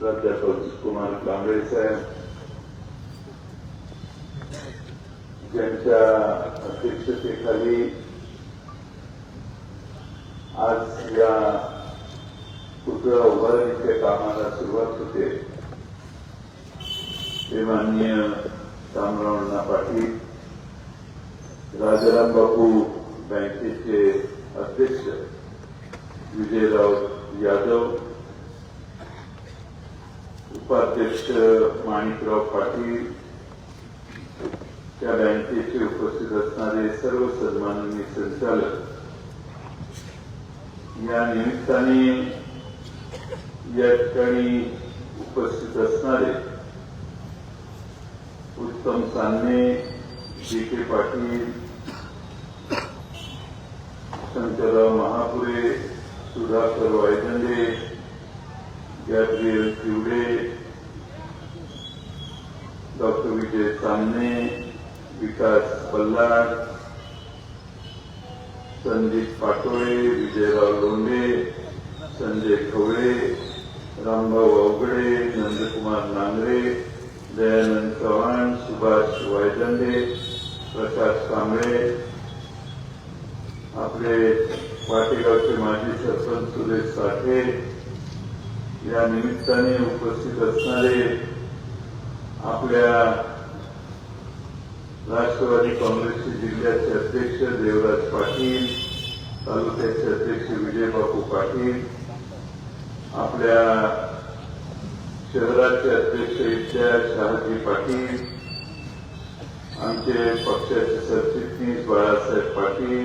प्राध्यापक कुमार कांबळे साहेब ज्यांच्या अध्यक्षतेखाली आज या पुतळा उभारणीच्या कामाला सुरुवात होते ते माननीय शामरावण्णा पाटील राजाराम बापू बँकेचे अध्यक्ष विजयराव यादव उपाध्यक्ष माणिकराव पाटील त्या बँकेचे उपस्थित असणारे सर्व सन्माननीय संचालक या निमित्ताने या ठिकाणी उपस्थित असणारे Uttam Sanne G K Patil Shankarrao Mahapure Sudhakar Waydande Gabriel Tivade doctor Vijay Samane Vikas Ballad Sandeep Patole Vijayrao Londhe Sanjay Khawale Rambhau Avaghade Nandkumar Nangare Dayanand Chavan Subhash Vayadande प्रकाश कांबळे आपले वाटेगावचे माजी सरपंच सुरेश साठे या निमित्ताने उपस्थित असणारे आपल्या राष्ट्रवादी काँग्रेसचे जिल्ह्याचे अध्यक्ष देवराज पाटील तालुक्याचे अध्यक्ष विजयबापू पाटील आपल्या शहराचे अध्यक्ष इथल्या शहाजी पाटील आमचे पक्षाचे सरचिटणीस बाळासाहेब पाटील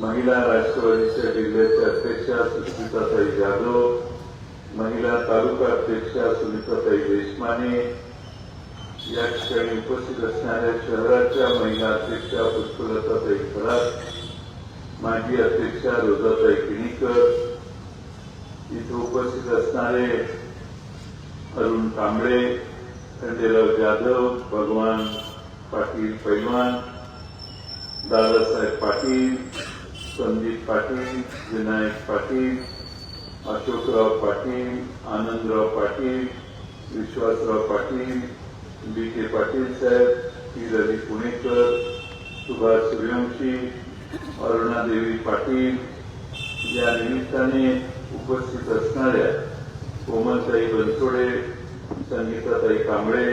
महिला राष्ट्रवादीच्या जिल्ह्याच्या अध्यक्षा सुस्मिताताई जाधव महिला तालुका अध्यक्षा सुनीताताई देशमाने या ठिकाणी उपस्थित असणाऱ्या शहराच्या महिला अध्यक्षा पुष्पलताताई खरात माजी अध्यक्षा रोजाताई किणीकर इथे उपस्थित असणारे अरुण कांबळे खंडेराव जाधव भगवान पाटील पैलवान दादासाहेब पाटील संदीप पाटील विनायक पाटील अशोकराव पाटील आनंदराव पाटील विश्वासराव पाटील बी के पाटील साहेब पी रवी पुणेकर सुभाष सूर्यवंशी अरुणादेवी पाटील या निमित्ताने उपस्थित असणाऱ्या कोमलताई बनसोडे संगीताताई कांबळे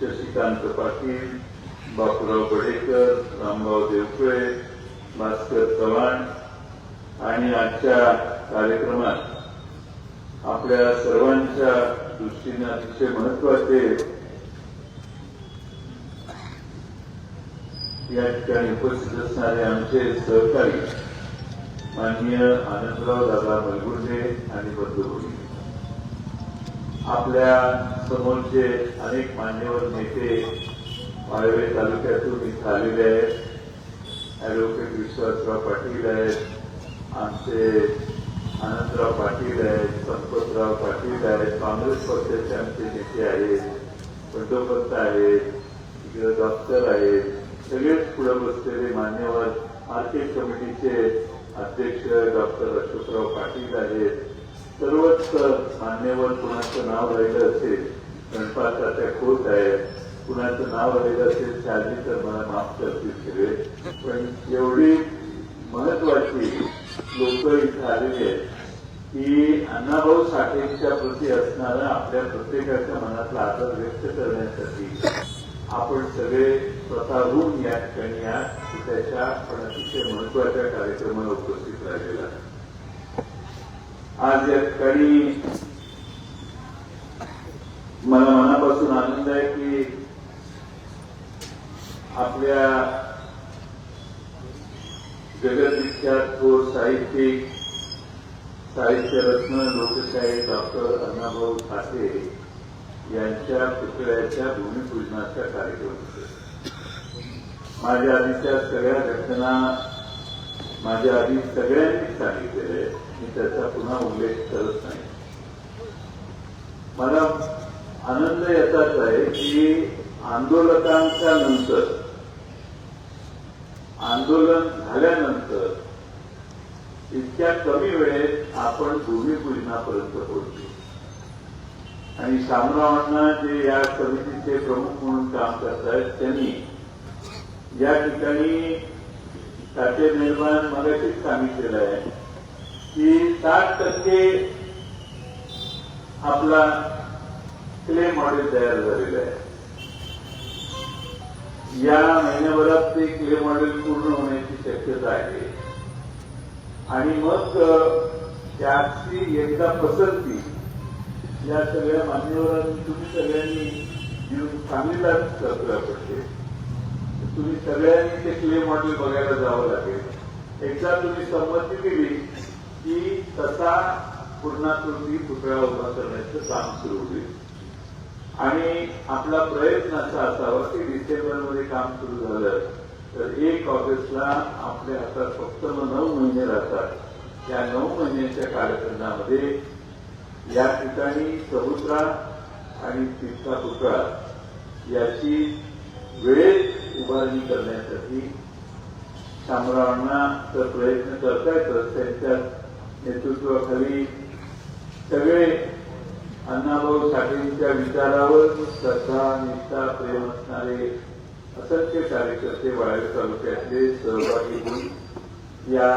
शशिकांत पाटील बापूराव बडेकर रामभाऊ देवकुळे भास्कर चव्हाण आणि आजच्या कार्यक्रमात आपल्या सर्वांच्या दृष्टीने अतिशय महत्त्वाचे या ठिकाणी उपस्थित असणारे आमचे सहकारी माननीय आनंदराव दादा मलगुंडे आणि बंधुभूमी आपल्या समोरचे अनेक मान्यवर नेते वाळवे तालुक्यातून इथं आलेले आहेत. ॲडव्होकेट विश्वासराव पाटील आहेत. आमचे आनंदराव पाटील आहेत संपतराव पाटील आहेत. काँग्रेस पक्षाचे आमचे नेते आहेत. बंडोपंत आहेत. इकडे डॉक्टर आहेत. सगळेच पुढे बसलेले मान्यवर आर्थिक कमिटीचे अध्यक्ष डॉक्टर अशोकराव पाटील आहेत. सर्वच मान्यवर कुणाचं नाव राहिलं असेल गणपाताच्या खोत आहेत कुणाचं नाव राहिलं असेल त्याआधी तर मला माफ करतील सगळे. पण एवढी महत्वाची लोक इथं आलेली आहेत. की अण्णाभाऊ साठेंच्या प्रती असणारा आपल्या प्रत्येकाच्या मनातला आदर व्यक्त करण्यासाठी आपण सगळे स्वतःहून या ठिकाणी या त्याच्या पण अतिशय महत्त्वाच्या कार्यक्रमाला उपस्थित राहिलेला. आज या ठिकाणी मला मनापासून आनंद आहे की आपल्या जगदविख्यात थोर साहित्यिक साहित्यरत्न लोकशाही डॉक्टर अण्णाभाऊ ठाकरे यांच्या पुतळ्याच्या भूमिपूजनाचा कार्यक्रम. माझ्या आधीच्या सगळ्या घटना माझ्या आधी सगळ्यांनी सांगितलेले मी त्याचा पुन्हा उल्लेख करत नाही. मला आनंद याचाच आहे की आंदोलकांच्या नंतर आंदोलन झाल्यानंतर इतक्या कमी वेळेत आपण भूमिपूजनापर्यंत पोहोचलो. आणि शामरावांना जे या समितीचे प्रमुख म्हणून काम करतायत त्यांनी या ठिकाणी साठे निर्माण मगाशीच सांगितलेलं आहे. की साठ टक्के आपला क्ले मॉडेल तयार झालेलं आहे. या महिन्याभरात ते क्ले मॉडेल पूर्ण होण्याची शक्यता आहे. आणि मग त्याची एकदा पसंती या सगळ्या मान्यवरांनी तुम्ही सगळ्यांनी येऊन सांगितलाच करतोय आपण तुम्ही सगळ्यांनी ते क्ले मॉडेल बघायला जावं लागेल. एकदा तुम्ही संमती दिली की तसा पूर्णाकृती पुतळा उभा करण्याचं काम सुरू होईल. आणि आपला प्रयत्न असा असावा की डिसेंबरमध्ये काम सुरू झालं तर एक ऑगस्टला आपल्या हातात फक्त मग नऊ महिने राहतात. या नऊ महिन्याच्या कालखंडामध्ये या ठिकाणी समुद्रा आणि तिथला पुतळा याची वेळेत उभारणी करण्यासाठी शामरावांना तर प्रयत्न करता येतच त्यांच्या नेतृत्वाखाली सगळे अण्णाभाऊ साठेंच्या विचारावर श्रद्धा निष्ठा प्रेम असणारे असंख्य कार्यकर्ते वाळवे तालुक्यातले सहभागी होऊन या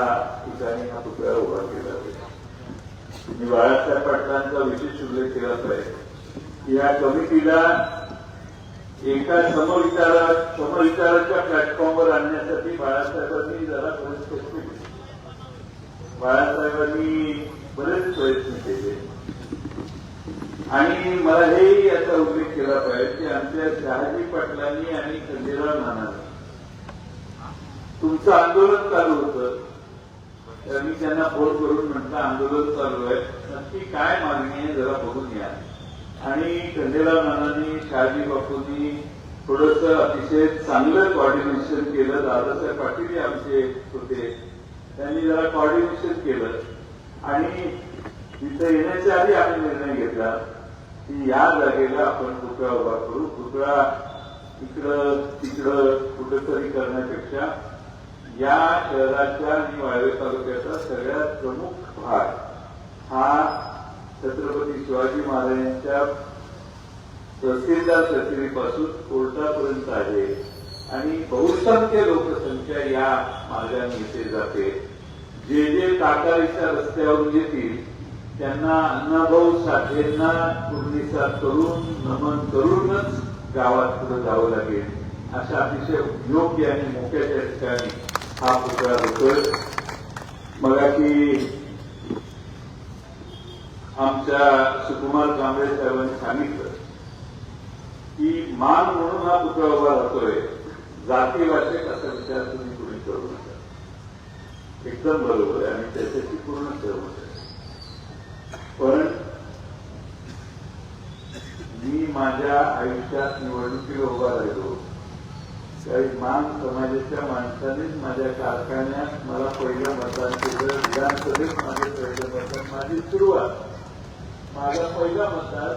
ठिकाणी हा पुतळा उभा केला गेला मी बाळासाहेब पाटलांचा विशेष उल्लेख केला पाहिजे. या कमिटीला एका समविचारा समविचाराच्या प्लॅटफॉर्मवर आणण्यासाठी बाळासाहेबांनी जरा प्रयत्न केले. बाळासाहेबांनी बरेच प्रयत्न केले. आणि मला हेही याचा उल्लेख केला पाहिजे की आमच्या शहाजी पाटलांनी आणि खंडेराव नाना तुमचं आंदोलन चालू होतं. तर मी त्यांना फोन करून म्हटलं आंदोलन चालू आहे. नक्की काय मागणी आहे जरा बघून या. आणि कंदेला नानांनी शहाजी बापूंनी थोडस अतिशय चांगलं कॉर्डिनेशन केलं. दादासाहेब पाटील आमचे होते. त्यांनी जरा कॉर्डिनेशन केलं. आणि तिथं येण्याच्या आधी आम्ही निर्णय घेतला की या जागेला आपण पुतळा उभा करू. पुतळा इकडं तिकडं कुठंतरी करण्यापेक्षा या शहराच्या आणि वाळवे तालुक्याचा सगळ्यात प्रमुख भाग हा छत्रपती शिवाजी महाराजांच्या तहसीलदार कचेरीपासून कोर्टापर्यंत आहे. आणि बहुसंख्य लोकसंख्या या मार्गाने येथे जाते. जे जे टाकाळीच्या रस्त्यावरून येतील त्यांना अण्णाभाऊ साठेंना पूर्णिसा करून नमन करूनच गावात पुढे जावं लागेल. अशा अतिशय योग्य आणि मोक्याच्या ठिकाणी हा पुतळा होतोय मगाशी आमच्या सुकुमार कांबळे साहेबांनी सांगितलं की मान म्हणून हा पुतळा उभा राहतोय जाती असा विचार तुम्ही कुणी करू नका. एकदम बरोबर आहे आणि त्याच्याशी पूर्ण सहमत आहे. पण मी माझ्या आयुष्यात निवडणुकीला उभा राहिलो. त्यावेळी मान समाजाच्या माणसानेच माझ्या कारखान्यात मला पहिलं मतदान केलं विधानसभेत माझं पहिलं मतदान माझी सुरुवात. माझा पहिला मतदार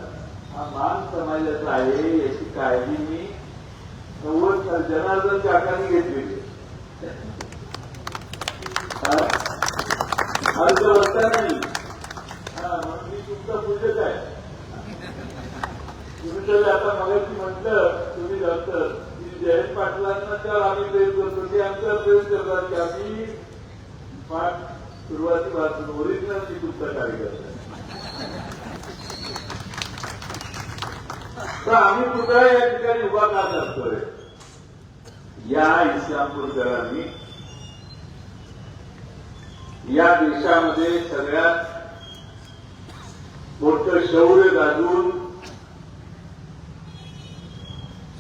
हा मान समाजाचा आहे याची काळजी मी नव्वद जनार्दन काकाने घेतलेली अर्ज होता नाही हा म्हणून मी तुमचा पूजक आहे. तुम्ही तर आता मला म्हटलं तुम्ही डॉक्टर की जयंत पाटलांना तर आम्ही प्रेम करतो ते आमच्यावर प्रेम करतात की आम्ही सुरुवातीपासून ओरिजिनल मी तुमचा कार्यकर्ता आहे. तर आम्ही पुतळा या ठिकाणी उभा का करतोय? या इस्लामपूरकरांनी या देशामध्ये सगळ्यात मोठं शौर्य गाजून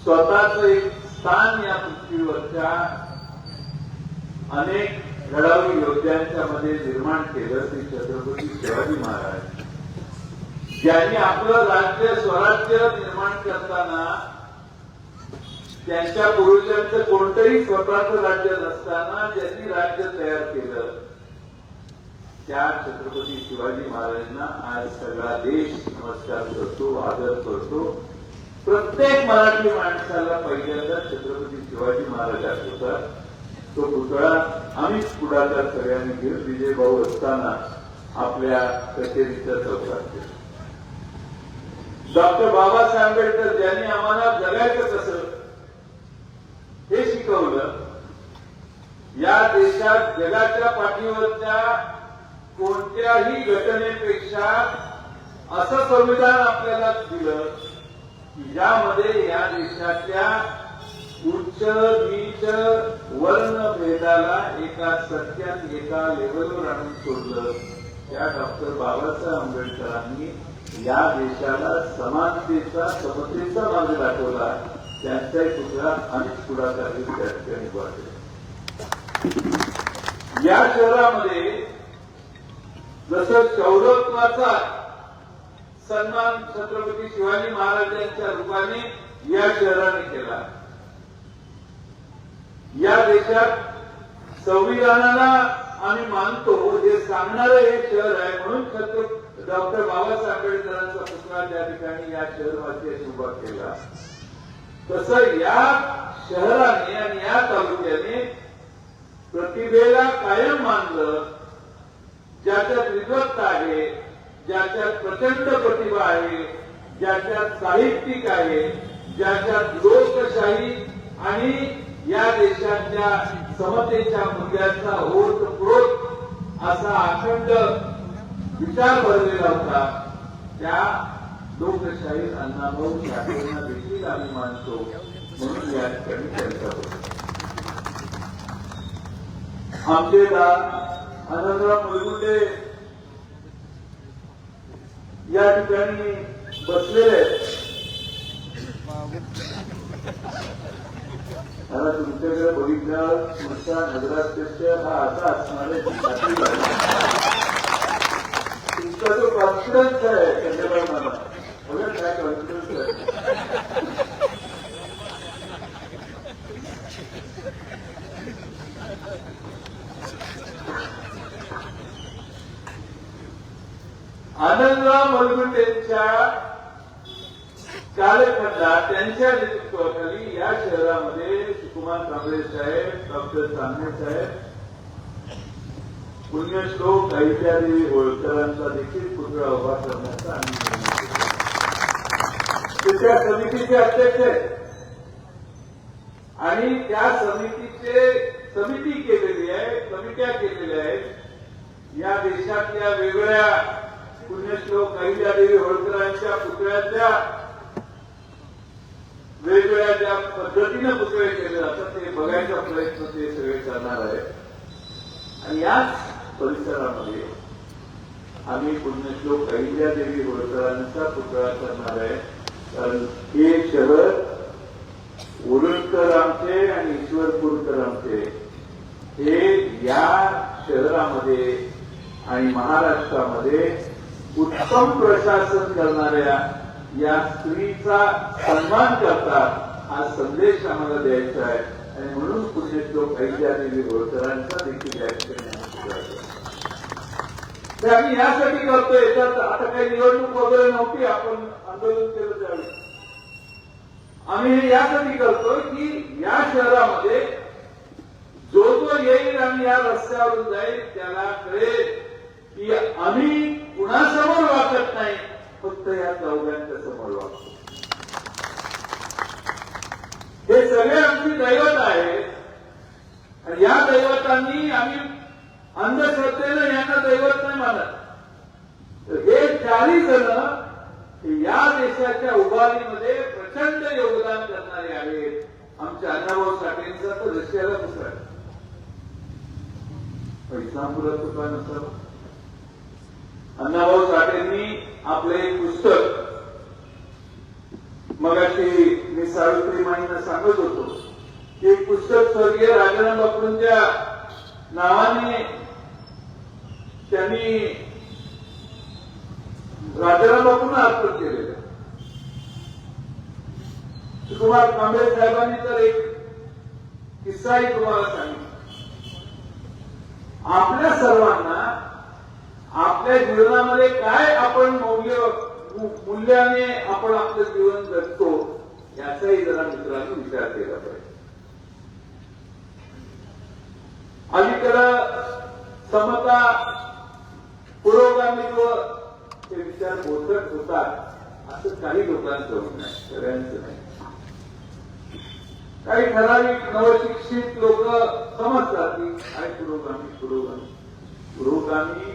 स्वतःच एक स्थान या पृथ्वीवरच्या अनेक लढाऊ योद्ध्यांच्या मध्ये निर्माण केलं ते छत्रपती शिवाजी महाराज. ज्यांनी आपलं राज्य स्वराज्य निर्माण करताना त्यांच्या पूर्वजांचं कोणतंही स्वतःचं राज्य नसताना ज्यांनी राज्य तयार केलं त्या छत्रपती शिवाजी महाराजांना आज सगळा देश नमस्कार करतो आदर करतो. प्रत्येक मराठी माणसाला पहिल्यांदा छत्रपती शिवाजी महाराज आठवतात. तो पुतळा आम्हीच पुढाकार सगळ्यांनी घेऊन विजय भाऊ असताना आपल्या कचेरीच्या चौकात केला डॉक्टर बाबासाहेब आंबेडकर ज्यांनी आम्हाला जगायचं कसं हे शिकवलं या देशात जगाच्या पाठीवरच्या कोणत्याही घटनेपेक्षा असं संविधान आपल्याला दिलं की ज्यामध्ये या देशातल्या उच्च नीच वर्ण भेदाला एका सत्यात एका लेवलवर आणून सोडलं. त्या डॉक्टर बाबासाहेब आंबेडकरांनी या देशाला समानतेचा समतेचा मार्ग दाखवला. त्यांच्या पुतळा अनेक पुढाकारी त्या ठिकाणी वाढले या शहरामध्ये जसं शौरत्वाचा सन्मान छत्रपती शिवाजी महाराजांच्या रूपाने या शहराने केला. या देशात संविधानाला आम्ही मानतो हे सांगणारं हे शहर आहे म्हणून छत्रपती डॉक्टर बाबासाहेब आंबेडकरांचा पुतळा त्या ठिकाणी या शहरवासियांनी उभा केला. तसं या शहराने आणि या तालुक्याने प्रतिभेला कायम मानलं ज्याच्यात विद्वत्ता आहे ज्याच्यात प्रचंड प्रतिभा आहे ज्याच्यात साहित्यिक आहे ज्याच्यात लोकशाही आणि या देशाच्या समतेच्या मूल्यांचा होत प्रोत असा अखंड विचार भरलेला होता. त्या लोकशाहीर अण्णाभाऊ साठेंना देखील आम्ही मानतो म्हणून या ठिकाणी चर्चा होतो. आमचे आनंदराव मुलगुंडे या ठिकाणी बसलेले आहेत. मला तुमच्याकडे बघितलं तुमचा नगराध्यक्ष हा असा असणार आहे की तुमचा जो कॉन्फिडन्स आहे चंद्रबाब मला. बघा काय कॉन्फिडन्स आहे? आनंदराव मलगुटेंच्या कालखंडात त्यांच्या नेतृत्वाखाली या शहरामध्ये सुकुमार कांबळे साहेब डॉक्टर चांदणे साहेब पुण्यश्लोक ऐत्यादेवी होळकरांचा देखील पुतळा उभा करण्याचा आम्ही ते त्या समितीचे अध्यक्ष आहेत. आणि त्या समितीचे समिती केलेली आहे समित्या केलेल्या आहेत. या देशातल्या वेगळ्या पुण्यश्लोक अहिल्यादेवी होळकरांच्या पुतळ्याच्या वेगवेगळ्या ज्या पद्धतीनं पुतळे केले जातात ते बघायचा प्रयत्न ते सगळे करणार आहेत. आणि याच परिसरामध्ये आम्ही पुण्यश्लोक अहिल्यादेवी होळकरांचा पुतळा करणार आहे. कारण हे शहर उरणकर आमचे आणि ईश्वरपूरकर आमचे हे या शहरामध्ये आणि महाराष्ट्रामध्ये उत्तम प्रशासन करणाऱ्या या स्त्रीचा सन्मान करतात हा संदेश आम्हाला द्यायचा आहे. आणि म्हणून पुण्यश्लोक अहिल्यादेवी होळकरांचा देखील या ठिकाणी ते आम्ही यासाठी करतोय. तर आता काही निवडणूक वगैरे नव्हती आपण आंदोलन केलं त्यावेळी. आम्ही हे यासाठी करतोय की या शहरामध्ये जो जो येईल आणि या रस्त्यावरून जाईल त्याला कळेल की आम्ही कुणासमोर वागत नाही फक्त या चौघांच्या समोर वागतो. हे सगळे आमची दैवत आहे आणि या दैवतांनी आम्ही अंधश्रद्धेनं यांना दैवत नाही मानत. तर हे चारही जण या देशाच्या उभारणीमध्ये प्रचंड योगदान करणारे आहेत. आमच्या अण्णाभाऊ साठेंचा तर रशियाला दुसरा आहे. इस्लामपुरात काय नसतं. अण्णाभाऊ साठेंनी आपलं एक पुस्तक मगाशी मी सावित्री माईंना सांगत होतो. की पुस्तक स्वर्गीय राजाराम बापूंच्या नावाने त्यांनी राजाराम बापूंना अर्पण केलेलं. सुकुमार कांबळे साहेबांनी तर एक किस्साही तुम्हाला सांगितला. आपल्या सर्वांना आपल्या जीवनामध्ये काय आपण मौल्य मूल्याने आपण आपलं जीवन जगतो याचाही जरा मित्रांनी विचार केला पाहिजे. अलीकडं समता पुरोगामी व हे विचार बोलत होतात असं काही लोकांचं होत नाही सगळ्यांचं नाही. काही ठराविक नवशिक्षित लोक समजतात की काय पुरोगामी पुरोगामी. पुरोगामी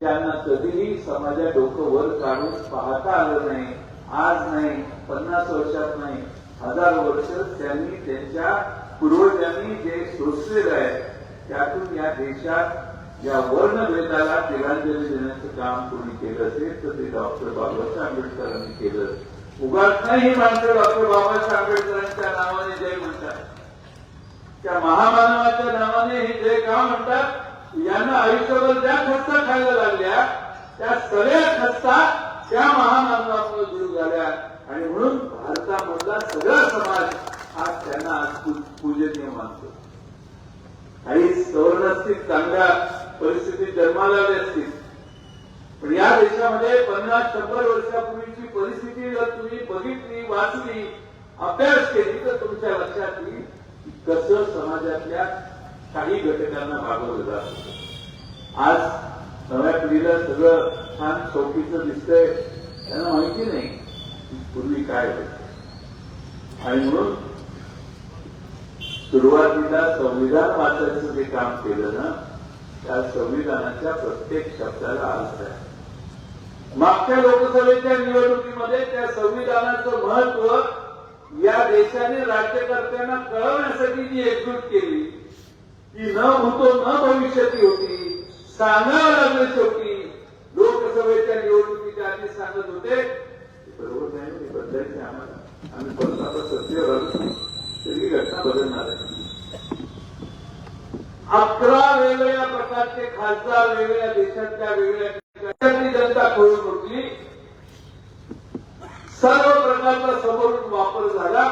त्यांना कधीही समाजात डोकं वर काढून पाहता आलं नाही आज नाही पन्नास वर्षात नाही हजार वर्ष त्यांनी त्यांच्या पूर्वजांनी जे सोसलेलं आहे त्यातून या देशात या वर्णभेदाला तिलांजली देण्याचं काम कोणी केलं असेल तर ते डॉक्टर बाबासाहेब आंबेडकरांनी केलं. उगाच नाही ही माणसं डॉक्टर बाबासाहेब आंबेडकरांच्या नावाने जय म्हणतात. त्या महामानवाच्या नावाने हे जय का म्हणतात? यांना आयुष्यभर ज्या खस्ता खायला लागल्या त्या सगळ्या खस्ता त्या महामानवामुळे दूर झाल्या. आणि म्हणून भारतामधला सगळा समाज आज त्यांना आज पूजनीय मानतो. काही सवर्ण असतील परिस्थिती जन्माला आली असतील पण या देशामध्ये पन्नास शंभर वर्षापूर्वीची परिस्थिती जर तुम्ही बघितली वाचली अभ्यास केली तर तुमच्या लक्षात येईल की कसं समाजातल्या काही घटकांना भागवलं जात आज नव्या पिढीला सगळं छान चौकीचं दिसतंय त्यांना माहिती नाही पूर्वी काय होत. आणि म्हणून सुरुवातीला संविधान वाचायचं जे काम केलं ना त्या संविधानाच्या प्रत्येक शब्दाला अर्थ आहे. मागच्या लोकसभेच्या निवडणुकीमध्ये त्या संविधानाचं महत्त्व या देशाने राज्यकर्त्यांना कळवण्यासाठी जी एकजूट केली ती न होतो न भविष्यती होती सांगावं लागलं शेवटी. लोकसभेच्या निवडणुकीच्या आधी सांगत होते बरोबर नाही बदलायचे आम्हाला. आम्ही परत आता सत्तेवर आलो सगळी घटना बदलणार आहे. अकरा वेगळ्या प्रकारचे खासदार वेगळ्या देशातल्या वेगळ्या जनता खोळून होती सर्व प्रकारचा समोरून वापर झाला.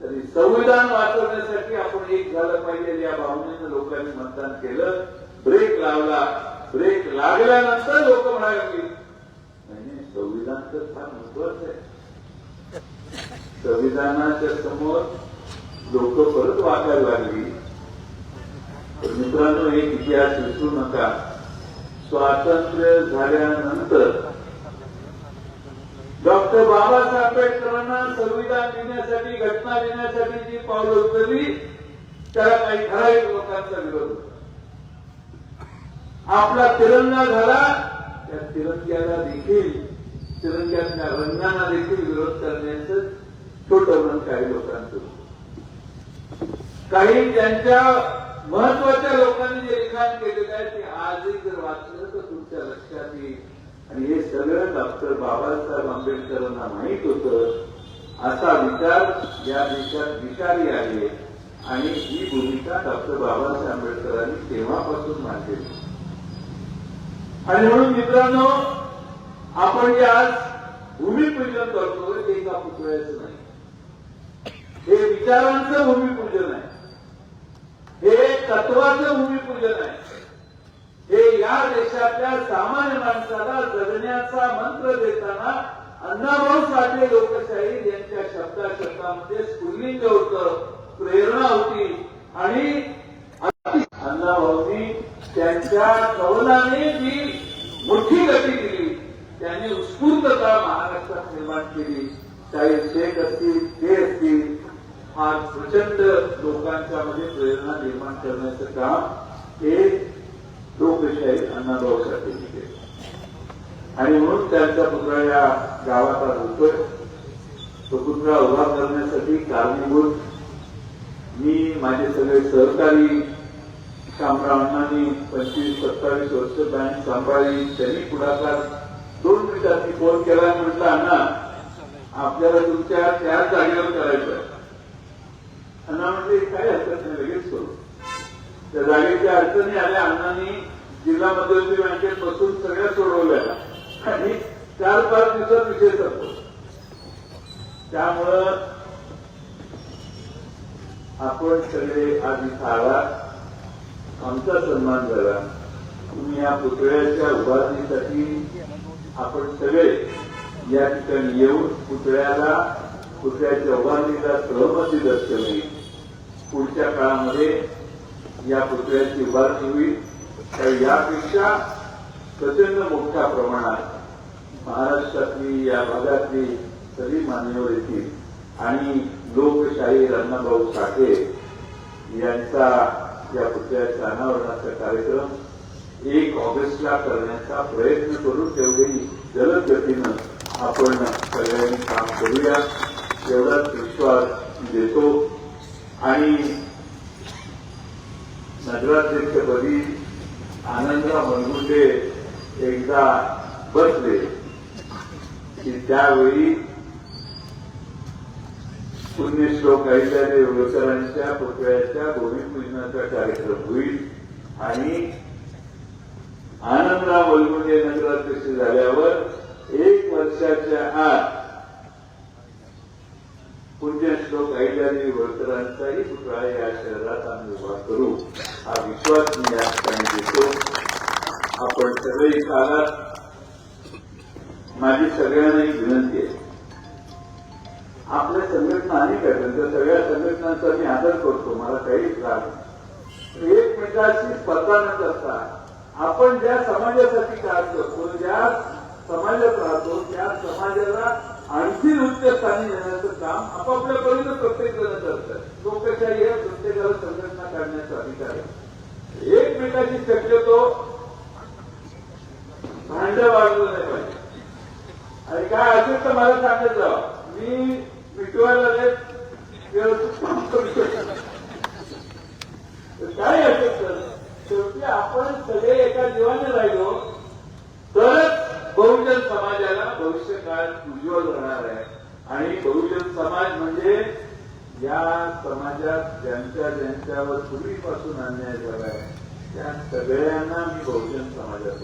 तरी संविधान वाचवण्यासाठी आपण एक झालं पाहिजे या भावनेनं लोकांनी मतदान केलं. ब्रेक लावला. ब्रेक लागल्यानंतर लोक म्हणाले नाही संविधान तर फार महत्वाचं आहे. संविधानाच्या समोर लोक परत वागायला लागली. मित्रांनो एक इतिहास विसरू नका. स्वातंत्र्य झाल्यानंतर डॉक्टर बाबासाहेब आंबेडकरांना संविधान देण्यासाठी घटना देण्यासाठी जी पावलं उचलली त्याला काही ठराविक लोकांचा विरोध होता. आपला तिरंगा झाला त्या तिरंग्याला देखील तिरंग्यातल्या रंगांना देखील विरोध करण्याचं छोटं म्हणून काही लोकांचं काही त्यांच्या महत्त्वाच्या लोकांनी जे लिखाण केलेलं आहे ते आजही जर वाचलं तर तुमच्या लक्षात येईल. आणि हे सगळं डॉक्टर बाबासाहेब आंबेडकरांना माहीत होतं. असा विचार या देशात विचारी आहे. आणि ही भूमिका डॉक्टर बाबासाहेब आंबेडकरांनी तेव्हापासून मांडलेली आणि म्हणून मित्रांनो आपण जे आज भूमिपूजन करतो ते एका पुतळ्याचं नाही. हे विचारांचं भूमिपूजन आहे. हे तत्वाचं भूमिपूजन आहे. हे या देशातल्या सामान्य माणसाला जगण्याचा मंत्र देताना अण्णाभाऊ साठे लोकशाही यांच्या शब्दा शब्दामध्ये स्फुल्लिंग होतं प्रेरणा होती. आणि अण्णाभाऊंनी त्यांच्या कवलाने जी मोठी गती दिली त्यांनी उत्स्फूर्तता महाराष्ट्रात निर्माण केली. शाहीर शेख असतील ते असतील फार प्रचंड लोकांच्या मध्ये प्रेरणा निर्माण करण्याचं काम हे लोकशाही अण्णाभाऊ साठेंनी केलं आणि म्हणून त्यांचा पुतळा या गावात आज होतोय तो पुतळा उभा करण्यासाठी कारणीभूत. मी माझे सगळे सहकारी शामराव अण्णांनी पंचवीस सत्तावीस वर्ष बँक सांभाळली त्यांनी पुढाकार दोन मिनिटांनी फोन केला म्हटलं अण्णा आपल्याला तुमच्या त्या जागेवर करायचं अण्णा म्हणजे काय हरकत नाही लगेच करू. त्या जागेच्या अडचणी आल्या अण्णांनी जिल्हा मध्यवर्ती बँकेत बसून सगळ्या सोडवल्या. आणि चार पाच दिवसात विषय संपतो त्यामुळं आपण सगळे आज इथं आला आमचा सन्मान झाला तुम्ही या पुतळ्याच्या उभारणीसाठी आपण सगळे या ठिकाणी येऊन पुतळ्याला पुतळ्याच्या उभारणीला सहमती दर्शवली. पुढच्या काळामध्ये या पुतळ्याची उभारणी होईल. तर यापेक्षा प्रचंड मोठ्या प्रमाणात महाराष्ट्रातली या भागातली सगळी मान्यवर येतील. आणि लोकशाही अण्णाभाऊ साठे यांचा या पुतळ्याच्या अनावरणाचा कार्यक्रम एक ऑगस्टला करण्याचा प्रयत्न करू तेवढी जलद गतीनं आपण सगळ्यांनी काम करूया. एवढाच विश्वास देतो. आणि नगराध्यक्ष पदी आनंदराव मनगुंडे एकदा बसले की त्यावेळी पुण्यश्लोक अहिल्यादेवी होळकरांच्या पुतळ्याच्या भूमिपूजनाचा कार्यक्रम होईल आणि आनंदराव मनगुंडे नगराध्यक्ष झाल्यावर एक वर्षाच्या आत पुण्यश्लोक अहिल्यादेवी होळकरांचाही पुतळा या शहरात आम्ही उभा करू. हा विश्वास मी या ठिकाणी देतो. आपण सगळे काळात माझी सगळ्यांना एक विनंती आहे. आपल्या संघटना अनेक आहेत आणि त्या सगळ्या संघटनांचा मी आदर करतो मला काही त्रास एकमेकाशी स्पर्धा न करता आपण ज्या समाजासाठी काम करतो ज्या समाजात राहतो त्या समाजाला आणखी उच्च स्थानी नेण्याचं काम आपापल्या परीनं प्रत्येक जण करतात लोकशाही आहे प्रत्येकाला संघटना काढण्याचा अधिकार आहे. एकमेकाची शक्यतो भांड वाढलं नाही पाहिजे. आणि काय असेल तर मला सांगत जावा मी मिटवायला तर काय असेल तर शेवटी आपण सगळे एका जीवाने राहिलो तरच बहुजन समाजाला भविष्य काळात उज्ज्वल राहणार आहे. आणि बहुजन समाज म्हणजे या समाजात ज्यांच्या ज्यांच्यावर पूर्वीपासून अन्याय झाला आहे त्या सगळ्यांना मी बहुजन समाजात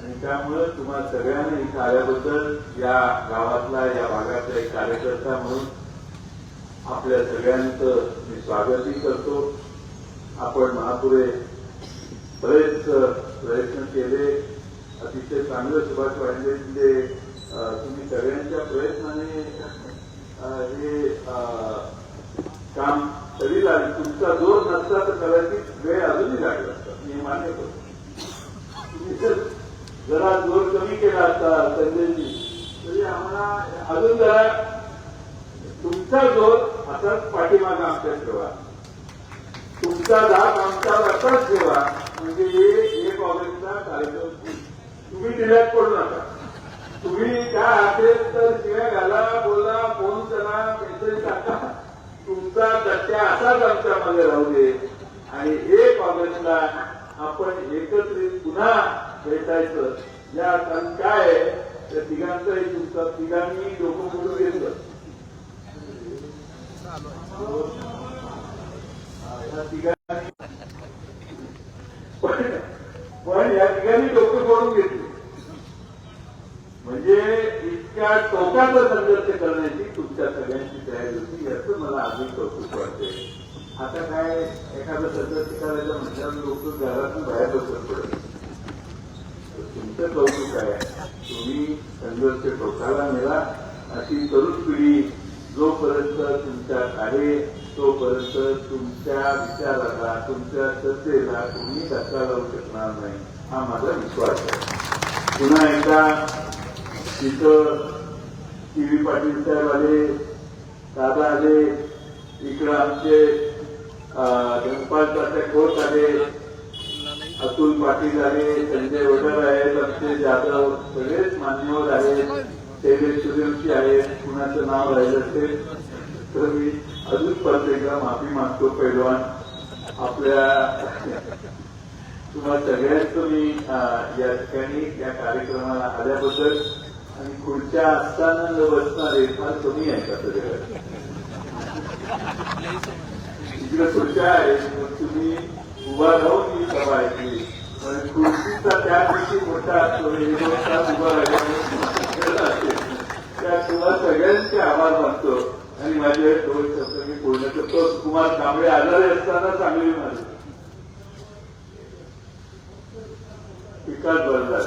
आणि त्यामुळं तुम्हाला सगळ्यांना इथं आल्याबद्दल या गावातला या भागातला एक कार्यकर्ता म्हणून आपल्या सगळ्यांचं मी स्वागतही करतो. आपण महापुरे बरेच प्रयत्न केले. अतिशय चांगलं सुभाष वाहिलेले तुम्ही सगळ्यांच्या प्रयत्नाने हे काम तरी लागेल तुमचा जोर नसता तर कदाचित वेळ अजूनही लागला असता मी मान्य करतो. तुम्ही जर जरा जोर कमी केला असता संजयजी तरी आम्हाला अजून जरा तुमचा जोर असाच पाठीमागा आमच्या ठेवा. तुमचा दाब आमच्यावर असाच ठेवा. म्हणजे हे एक ऑगस्टचा कार्यक्रम तुम्ही दिल्यात पडू नका. तुम्ही काय असेल तर शिव्या घाला बोला फोन करा मेसेज टाका तुमचा दत्त्या असाच आमच्यामध्ये राहू दे. आणि एक ऑगस्टला आपण एकत्रित पुन्हा भेटायचं. या कारण काय आहे? त्या तिघांचाही तुमचा तिघांनी डोकं मोडून घेतलं. या तिघांनी. पण पण या ठिकाणी लोक सोडून घेतले. म्हणजे इतक्या टोकाचा संघर्ष करण्याची तुमच्या सगळ्यांची तयारी होती याचं मला अधिक कौतुक वाटते आता काय एखादं संघर्ष करायचं म्हटल्यावर लोक घरातून बाहेर बसत पडत तुमचं कौतुक आहे? तुम्ही संघर्ष टोकाला मिळा अशी तरुण पिढी जोपर्यंत तुमच्यात आहे तोपर्यंत तुमच्या विचाराला तुमच्या श्रद्धेला तुम्ही धक्का लावू शकणार नाही हा माझा विश्वास आहे. पुन्हा एकदा तिथं टी व्ही पाटील साहेब आले दादा आले इकडं आमचे धनपाल तात्या खोत आले अतुल पाटील आले संजय वडर आहेत अक्षय जाधव सगळेच मान्यवर आहेत शैलेश सूर्यवंशी आहेत कुणाचं नाव राहिलं असेल तर मी अजून परत एकदा माफी मागतो पैलवान. आपल्या तुम्हाला सगळ्यांचं मी या ठिकाणी या कार्यक्रमाला आल्याबद्दल आणि खुर्च्या असताना न बसणारे फार कमी आहे का सगळं? इकडे खुर्च्या आहेत तुम्ही उभा राहून ही सभा ऐकली. पण खुर्चीचा त्या दिवशी मोठा असतो उभा राहिला त्या तुम्हाला सगळ्यांचे आभार मानतो. आणि माझे दोन शब्द मी पूर्ण करतो कुमार कांबळे आजारी असताना चांगली माझी विकास बदला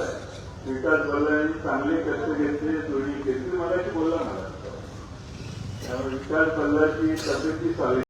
विकास बदलांनी चांगले कष्ट घेतले जोडी घेतली. मला बोलला मला. त्यामुळे विकास बदलाची तब्येती चालली